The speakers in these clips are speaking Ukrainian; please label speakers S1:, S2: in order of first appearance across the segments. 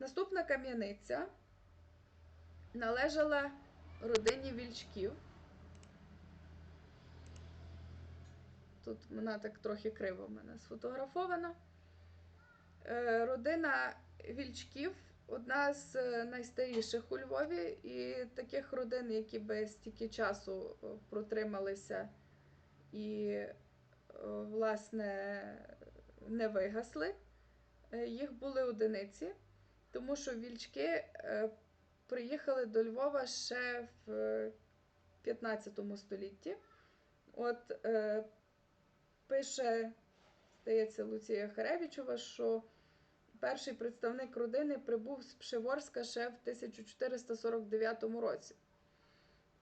S1: Наступна кам'яниця належала родині вільчків. Тут вона так трохи криво в мене сфотографована. Е, Родина вільчків одна з е, найстаріших у Львові, і таких родин, які би стільки часу е, протрималися і, власне, не вигасли. Їх були одиниці, тому що вільчки е, приїхали до Львова ще в е, 15 столітті. От е, пише, здається, Луція Харевічова, що перший представник родини прибув з Пшеворська ще в 1449 році.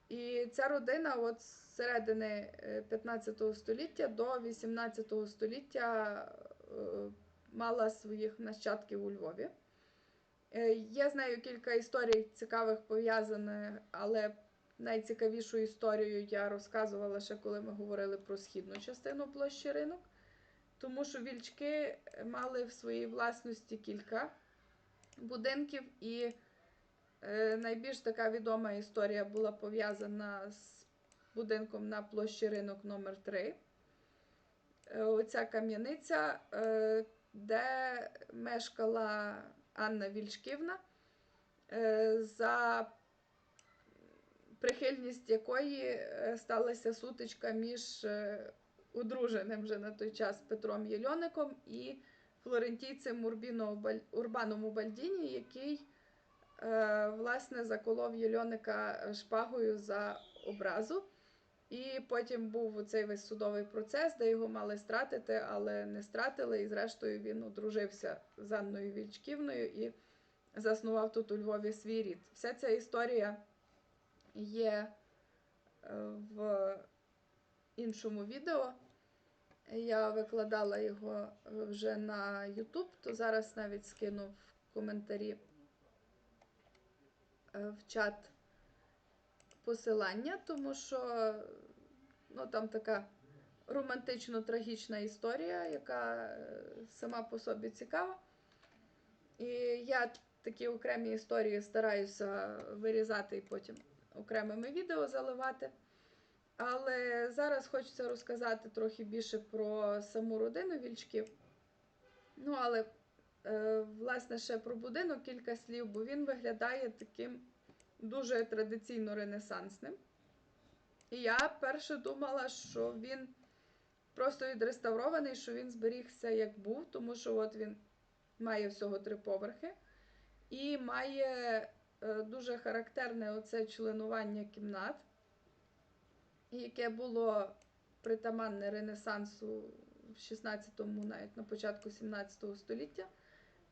S1: І ця родина от з середини е, 15 століття до 18 століття е, мала своїх нащадків у Львові. Е, Є з нею кілька історій цікавих пов'язаних, але найцікавішу історію я розказувала ще коли ми говорили про східну частину площі ринок, тому що вільчки мали в своїй власності кілька будинків, і е, найбільш така відома історія була пов'язана з будинком на площі ринок номер 3 Е, Оця кам'яниця, де мешкала Анна Вільчківна, е, за прихильність якої е, сталася сутичка між е, одруженим вже на той час Петром Єльоником і флорентійцем Урбаном Убальдіні, який власне заколов Єльоника шпагою за образу. І потім був цей весь судовий процес, де його мали стратити, але не стратили. І зрештою він одружився з Анною Вільчківною і заснував тут у Львові свій рід. Вся ця історія є е, в іншому відео. Я викладала його вже на YouTube, то зараз навіть скину в коментарі е, в чат посилання, тому що ну, там така романтично-трагічна історія, яка е, сама по собі цікава. І я такі окремі історії стараюся вирізати і потім окремими відео заливати. Але зараз хочеться розказати трохи більше про саму родину вільчків. Ну, але, е, власне, ще про будинок кілька слів, бо він виглядає таким дуже традиційно ренесансним. І я перше думала, що він просто відреставрований, що він зберігся як був, тому що от він має всього три поверхи і має е, дуже характерне оце членування кімнат, яке було притаманне Ренесансу в 16-му, навіть на початку 17 століття,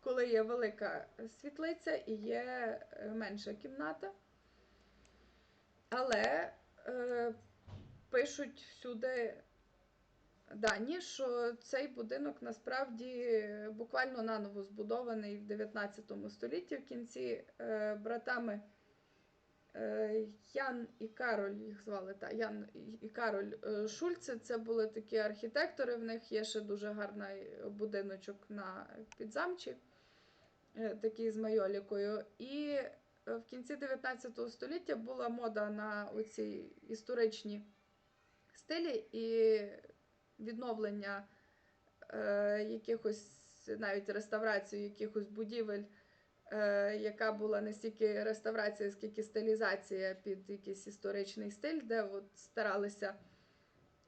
S1: коли є велика світлиця і є е, менша кімната. Але е, пишуть всюди дані, що цей будинок насправді буквально наново збудований в 19 столітті в кінці е, братами е, Ян і Кароль, їх звали та, Ян і- Кароль е, Шульце. Це були такі архітектори. В них є ще дуже гарний будиночок на підзамчі, е, такий з майолікою. І е, в кінці 19 століття була мода на оці історичні стилі і відновлення е, якихось, навіть реставрацію якихось будівель, е, яка була не стільки реставрація, скільки стилізація під якийсь історичний стиль, де от старалися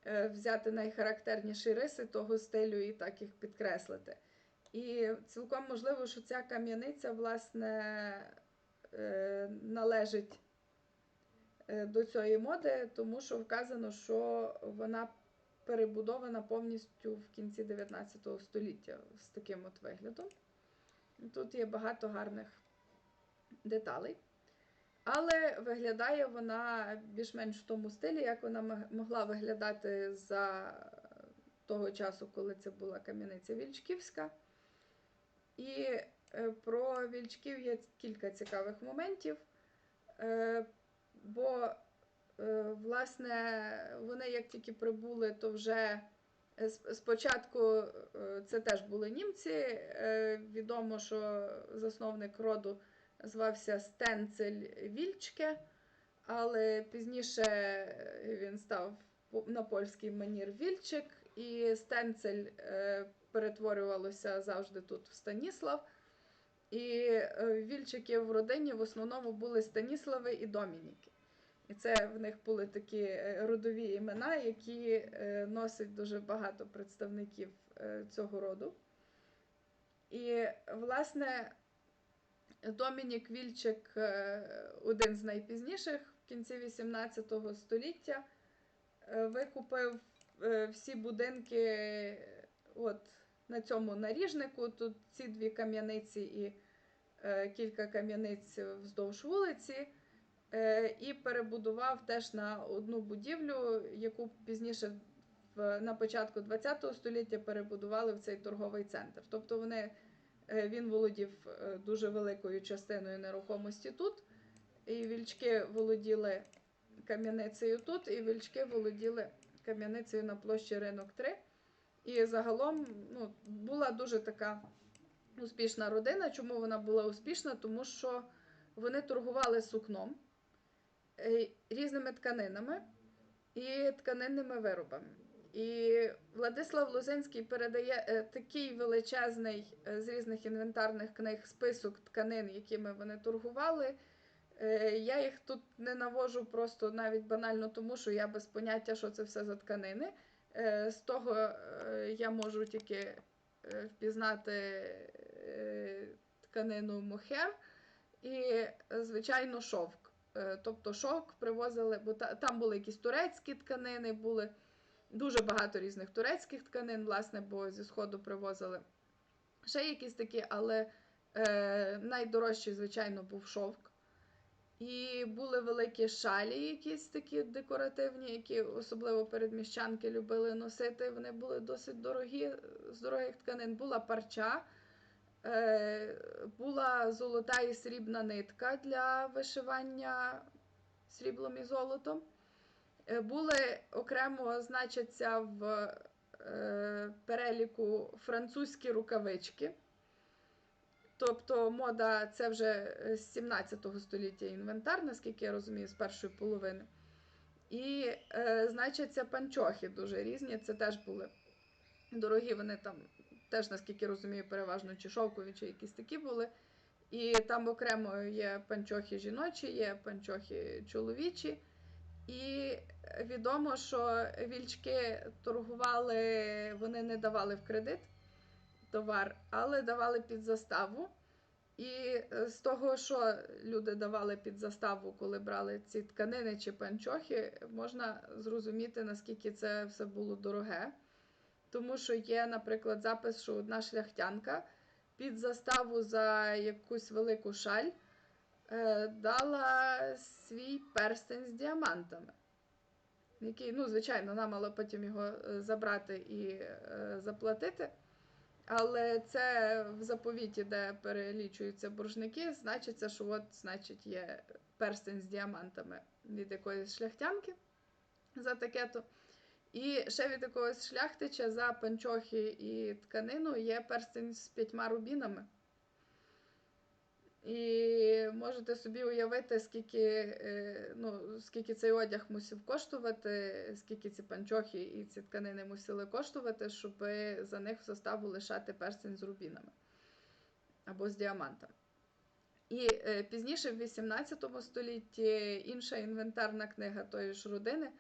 S1: е, взяти найхарактерніші риси того стилю і так їх підкреслити. І цілком можливо, що ця кам'яниця, власне, е, належить е, до цієї моди, тому що вказано, що вона перебудована повністю в кінці 19 століття з таким от виглядом. Тут є багато гарних деталей. Але виглядає вона більш-менш в тому стилі, як вона могла виглядати за того часу, коли це була кам'яниця Вільчківська. І е, про вільчків є кілька цікавих моментів. Е, Бо, е, власне, вони як тільки прибули, то вже Спочатку це теж були німці. Відомо, що засновник роду звався Стенцель Вільчке, але пізніше він став на польський манір Вільчик, і Стенцель перетворювалося завжди тут в Станіслав. І е, Вільчиків в родині в основному були Станіслави і Домініки. І це в них були такі е, родові імена, які е, носить дуже багато представників цього роду. І, власне, Домінік Вільчик один з найпізніших в кінці 18 століття викупив всі будинки от, на цьому наріжнику. Тут ці дві кам'яниці і е, кілька кам'яниць вздовж вулиці. Е, і перебудував теж на одну будівлю, яку пізніше в, на початку ХХ століття перебудували в цей торговий центр. Тобто вони, е, він володів е, дуже великою частиною нерухомості тут, і вільчки володіли кам'яницею тут, і вільчки володіли кам'яницею на площі Ринок 3. І загалом ну, була дуже така успішна родина. Чому вона була успішна? Тому що вони торгували сукном, е, різними тканинами і тканинними виробами. І Владислав Лозинський передає е, такий величезний е, з різних інвентарних книг список тканин, якими вони торгували. Я їх тут не навожу просто навіть банально тому, що я без поняття, що це все за тканини. Е, З того е, я можу тільки е, впізнати тканину мохер і, звичайно, шовк. Тобто шовк привозили, бо там були якісь турецькі тканини, були дуже багато різних турецьких тканин, власне, бо зі сходу привозили ще якісь такі, але найдорожчий, звичайно, був шовк. І були великі шалі, якісь такі декоративні, які особливо передміщанки любили носити. Вони були досить дорогі, з дорогих тканин. Була парча, е, була золота і срібна нитка для вишивання сріблом і золотом. Е, Були окремо значаться в е, переліку французькі рукавички. Тобто мода це вже е, з 17 століття інвентар, наскільки я розумію, з першої половини. І е, значаться панчохи дуже різні. Це теж були дорогі, вони там теж, наскільки розумію, переважно чи шовкові, чи якісь такі були. І там окремо є панчохи жіночі, є панчохи чоловічі. І відомо, що вільчки торгували, вони не давали в кредит товар, але давали під заставу. І е, з того, що люди давали під заставу, коли брали ці тканини чи панчохи, можна зрозуміти, наскільки це все було дороге. Тому що є, наприклад, запис, що одна шляхтянка під заставу за якусь велику шаль е, дала свій перстень з діамантами. Який, ну, звичайно, вона мала потім його е, забрати і заплатити. Але це в заповіті, де перелічуються боржники, значиться, що от, значить, є перстень з діамантами від якоїсь шляхтянки за таке-то. І ще від якогось шляхтича за панчохи і тканину є перстень з п'ятьма рубінами. І можете собі уявити, скільки, е, ну, скільки цей одяг мусив коштувати, скільки ці панчохи і ці тканини мусили коштувати, щоб за них в заставу лишати перстень з рубінами або з діамантами. І е, пізніше, в 18 столітті, інша інвентарна книга тої ж родини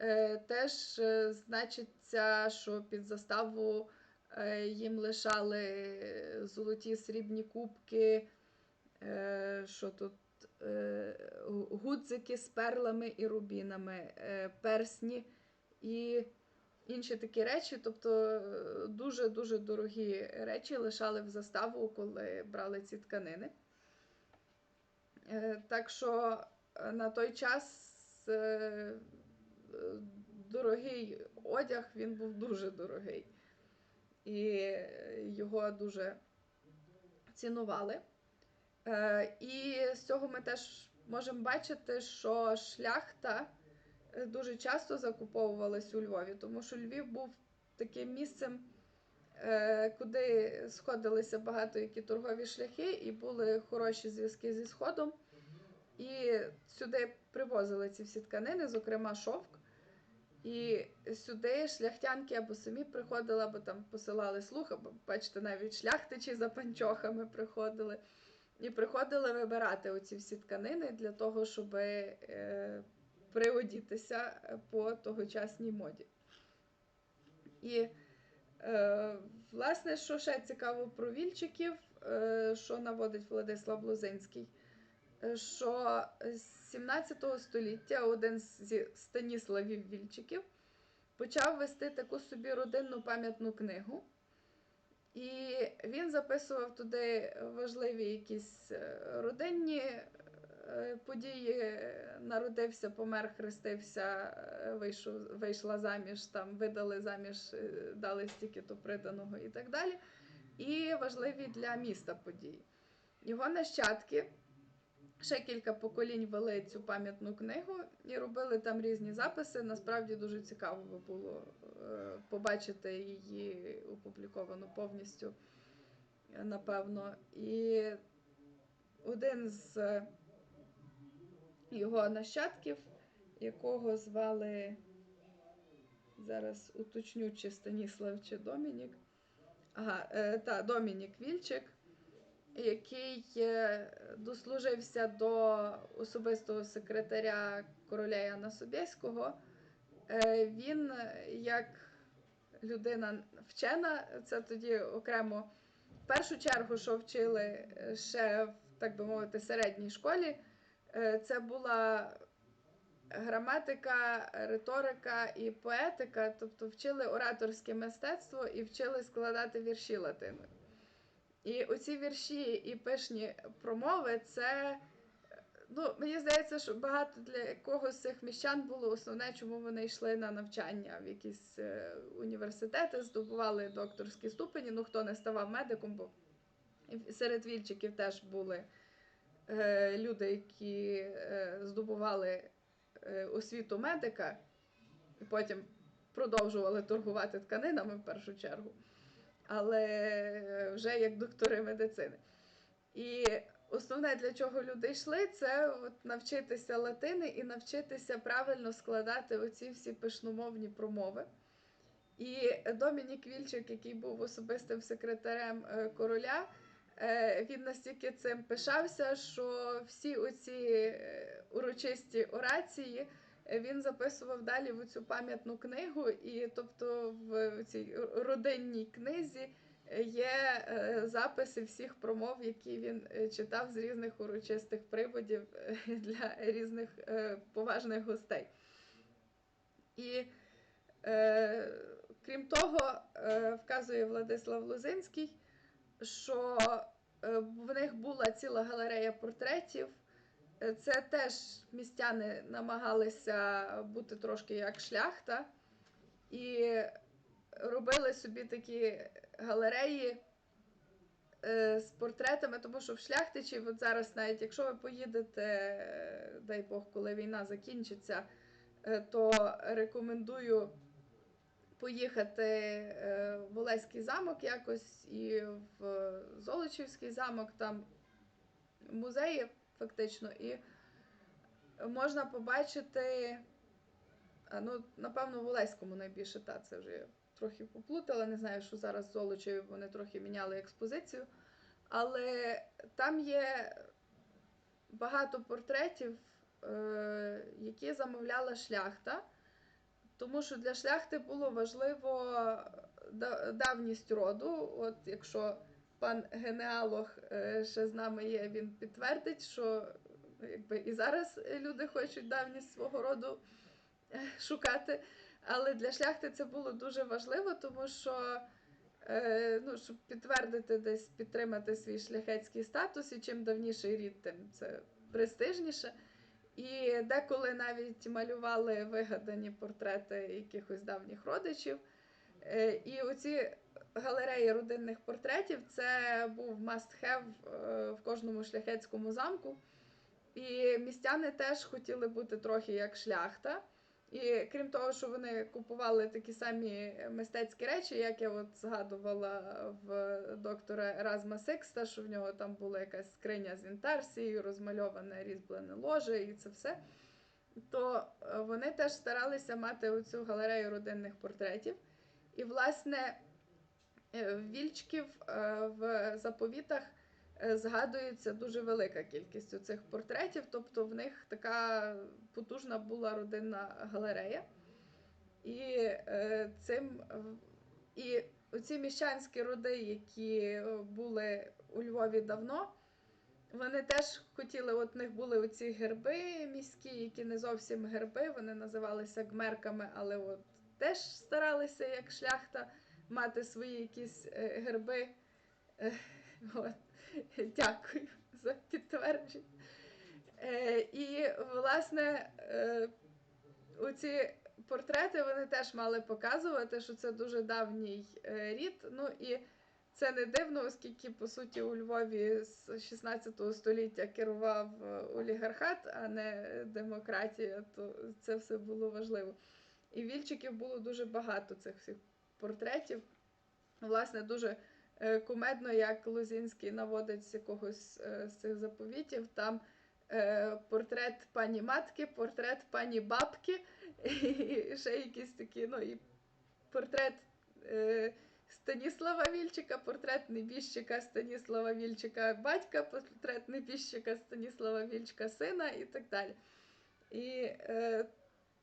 S1: е, теж значиться, що під заставу їм лишали золоті срібні кубки. Е, що тут е, гудзики з перлами і рубінами, е, персні і інші такі речі. Тобто дуже-дуже дорогі речі лишали в заставу, коли брали ці тканини. Так що на той час дорогий одяг він був дуже дорогий. І його дуже цінували. Е, І з цього ми теж можемо бачити, що шляхта е, дуже часто закуповувалась у Львові, тому що Львів був таким місцем, е, куди сходилися багато які торгові шляхи, і були хороші зв'язки зі Сходом. І сюди привозили ці всі тканини, зокрема шовк. І сюди шляхтянки або самі приходили, або там посилали слух, або бачите, навіть шляхтичі за панчохами приходили. І приходили вибирати оці всі тканини для того, щоб е, приодітися по тогочасній моді. І, е, власне, що ще цікаво про вільчиків, е, що наводить Владислав Лозинський, е, що з 17 століття один зі Станіславів Вільчиків почав вести таку собі родинну пам'ятну книгу. І він записував туди важливі якісь е, родинні е, події. Народився, помер, хрестився, е, вийшов, вийшла заміж, там видали заміж, дали стільки то приданого і так далі. І важливі для міста події. Його нащадки ще кілька поколінь вели цю пам'ятну книгу і робили там різні записи. Насправді дуже цікаво було е, побачити її опубліковану повністю, е, напевно. І один з його нащадків, якого звали, зараз уточню, чи Станіслав, чи Домінік. Ага, е, та, Домінік Вільчик який е, дослужився до особистого секретаря короля Яна Собєського. Е, Він, як людина вчена, це тоді окремо в першу чергу, що вчили е, ще в так би мовити середній школі, це була граматика, риторика і поетика, тобто вчили ораторське мистецтво і вчили складати вірші латиною. І оці вірші і пишні промови, це, ну, мені здається, що багато для когось з цих міщан було основне, чому вони йшли на навчання в якісь е, університети, здобували докторські ступені. Ну, хто не ставав медиком, бо серед вільчиків теж були е, люди, які е, здобували е, освіту медика, і потім продовжували торгувати тканинами в першу чергу але вже як доктори медицини. І основне, для чого люди йшли, це от навчитися латини і навчитися правильно складати оці всі пишномовні промови. І Домінік Вільчик, який був особистим секретарем е, короля, е, він настільки цим пишався, що всі оці е, урочисті орації він записував далі в цю пам'ятну книгу, і тобто в цій родинній книзі є е, записи всіх промов, які він е, читав з різних урочистих приводів е, для різних поважних гостей. І крім того, вказує Владислав Лозинський, що в них була ціла галерея портретів. Е, це теж містяни намагалися бути трошки як шляхта, і робили собі такі галереї е, з портретами, тому що в шляхтичі, от зараз, навіть якщо ви поїдете, е, дай Бог, коли війна закінчиться, то рекомендую поїхати в Олеський замок якось і в Золочівський замок, там музеї фактично, і можна побачити, ну, напевно, в Олеському найбільше та це вже трохи поплутала. Не знаю, що зараз Золочеві вони трохи міняли експозицію. Але там є багато портретів, е, які замовляла шляхта. Тому що для шляхти було важливо давність роду. От якщо пан генеалог е, ще з нами є, він підтвердить, що якби і зараз люди хочуть давність свого роду е, шукати. Але для шляхти це було дуже важливо, тому що е, ну, щоб підтвердити десь підтримати свій шляхетський статус, і чим давніший рід, тим це престижніше. І деколи навіть малювали вигадані портрети якихось давніх родичів. І оці галереї родинних портретів це був must-have е, в кожному шляхетському замку. І містяни теж хотіли бути трохи як шляхта. І крім того, що вони купували такі самі мистецькі речі, як я от згадувала в доктора Еразма Сикста, що в нього там була якась скриня з інтарсією, розмальоване різьблене ложе і це все. То е, вони теж старалися мати оцю галерею родинних портретів. І, власне, Вільчків е, в заповітах е, згадується дуже велика кількість цих портретів, тобто в них така потужна була родинна галерея. І е, цим і оці міщанські роди, які е, були у Львові давно, вони теж хотіли, от в них були оці герби міські, які не зовсім герби, вони називалися гмерками, але от теж старалися, як шляхта, мати свої якісь е, герби. Е, От. Дякую за підтвердження. Е, і, власне, оці портрети вони теж мали показувати, що це дуже давній рід. Ну і це не дивно, оскільки, по суті, у Львові з 16 століття керував олігархат, а не демократія, то це все було важливо. І вільчиків було дуже багато цих всіх портретів. Власне, дуже е, кумедно, як Лузінський наводить з якогось е, з цих заповітів. Там е, портрет пані матки, портрет пані бабки, і ще якісь такі, ну і портрет Станіслава Вільчика, портрет небіжчика Станіслава Вільчика батька, портрет небіжчика Станіслава Вільчика сина і так далі. І е,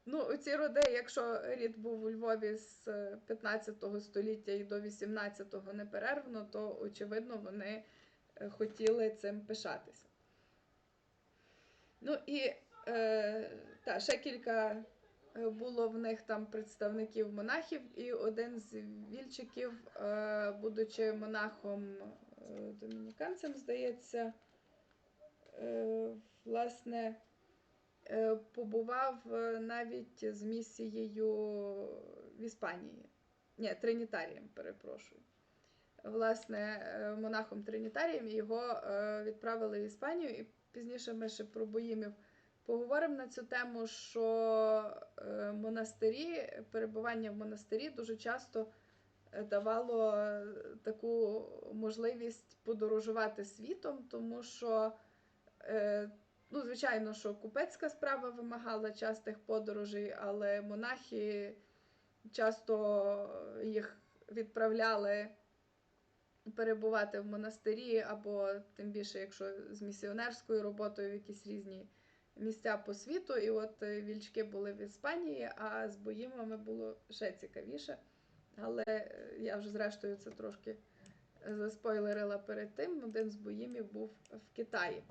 S1: ну, ці роди, якщо рід був у Львові з е, 15 століття і до 18-го неперервно, то очевидно вони е, хотіли цим пишатися. Ну і е, та, ще кілька е, було в них там представників монахів, і один з вільчиків, е, будучи монахом е, домініканцем, здається, е, власне, е, побував е, навіть з місією в Іспанії. Ні, тринітарієм, перепрошую. Власне, е, монахом тринітарієм його е, відправили в Іспанію, і пізніше ми ще про боїмів поговоримо на цю тему, що е, монастирі, перебування в монастирі дуже часто е, давало е, таку можливість подорожувати світом, тому що, е, ну, звичайно, що купецька справа вимагала частих подорожей, але монахи часто їх відправляли перебувати в монастирі, або тим більше, якщо з місіонерською роботою в якісь різні місця по світу. І от е, вільчки були в Іспанії, а з боїмами було ще цікавіше. Але е, я вже зрештою це трошки заспойлерила перед тим. Один з боїмів був в Китаї.